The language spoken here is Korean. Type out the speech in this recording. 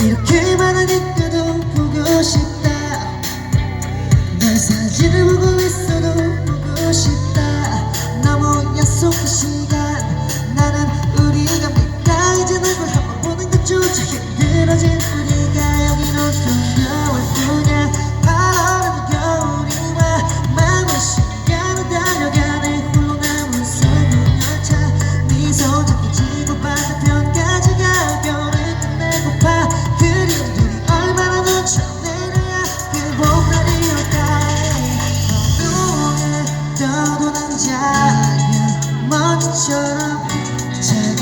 이렇게 말하니까도 보고 싶다. 널 사진을 보고 있어도 보고 싶다. 너무 약속한 시간 나는 우리가 뭘까 이제 널 한번 보는 것조차 힘들어진 우리가 여긴 어떤가 shut up.